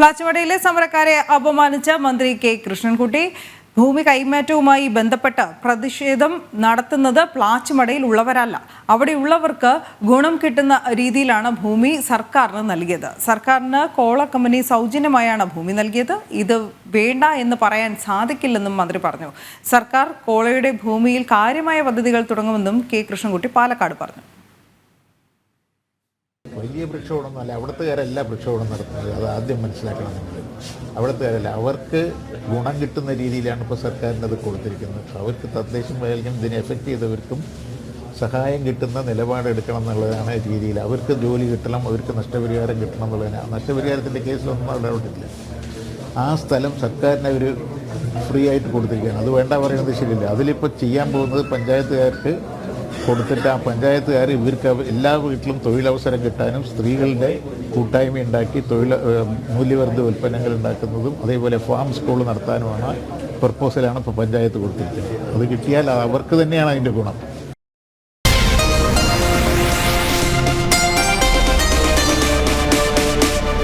പ്ലാച്ചിമടയിലെ സമരക്കാരെ അപമാനിച്ച മന്ത്രി കെ കൃഷ്ണൻകുട്ടി. ഭൂമി കൈമാറ്റവുമായി ബന്ധപ്പെട്ട് പ്രതിഷേധം നടത്തുന്നത് പ്ലാച്ചുമടയിൽ ഉള്ളവരല്ല. അവിടെയുള്ളവർക്ക് ഗുണം കിട്ടുന്ന രീതിയിലാണ് ഭൂമി സർക്കാരിന് നൽകിയത്. സർക്കാരിന് കോള കമ്പനി സൗജന്യമായാണ് ഭൂമി നൽകിയത്. ഇത് വേണ്ട എന്ന് പറയാൻ സാധിക്കില്ലെന്നും മന്ത്രി പറഞ്ഞു. സർക്കാർ കോളയുടെ ഭൂമിയിൽ കാര്യമായ പദ്ധതികൾ തുടങ്ങുമെന്നും കെ കൃഷ്ണൻകുട്ടി പാലക്കാട് പറഞ്ഞു. വലിയ പ്രക്ഷോഭമൊന്നുമല്ല അവിടുത്തുകാരല്ല പ്രക്ഷോഭം നടത്തുന്നത്. അത് ആദ്യം മനസ്സിലാക്കണം നിങ്ങൾ അവിടുത്തുകാരല്ല അവർക്ക് ഗുണം കിട്ടുന്ന രീതിയിലാണ് ഇപ്പോൾ സർക്കാരിന്റെ അത് കൊടുത്തിരിക്കുന്നത് അവർക്ക് തദ്ദേശം വയൽക്കും ഇതിനെ എഫക്റ്റ് ചെയ്തവർക്കും സഹായം കിട്ടുന്ന നിലപാടെടുക്കണം എന്നുള്ളതാണ് രീതിയിൽ. അവർക്ക് ജോലി കിട്ടണം അവർക്ക് നഷ്ടപരിഹാരം കിട്ടണം എന്നുള്ളതിന് ആ നഷ്ടപരിഹാരത്തിന്റെ കേസിലൊന്നും ഇടപെട്ടില്ല ആ സ്ഥലം സർക്കാരിനെ ഒരു ഫ്രീ ആയിട്ട് കൊടുത്തിരിക്കുകയാണ്. അത് വേണ്ട പറയുന്നത് ശരിയല്ല. അതിലിപ്പോൾ ചെയ്യാൻ പോകുന്നത് പഞ്ചായത്തുകാർക്ക് കൊടുത്തിട്ട് ആ പഞ്ചായത്തുകാർ ഇവർക്ക് എല്ലാ വീട്ടിലും തൊഴിലവസരം കിട്ടാനും സ്ത്രീകളുടെ കൂട്ടായ്മ ഉണ്ടാക്കി തൊഴിൽ മൂല്യവർദ്ധ ഉൽപ്പന്നങ്ങൾ ഉണ്ടാക്കുന്നതും അതേപോലെ ഫാം സ്കൂൾ നടത്താനുമാണ് പ്രപ്പോസലാണ് ഇപ്പോൾ പഞ്ചായത്ത് കൊടുത്തിരിക്കുന്നത്. അത് കിട്ടിയാൽ അവർക്ക് തന്നെയാണ് അതിന്റെ ഗുണം.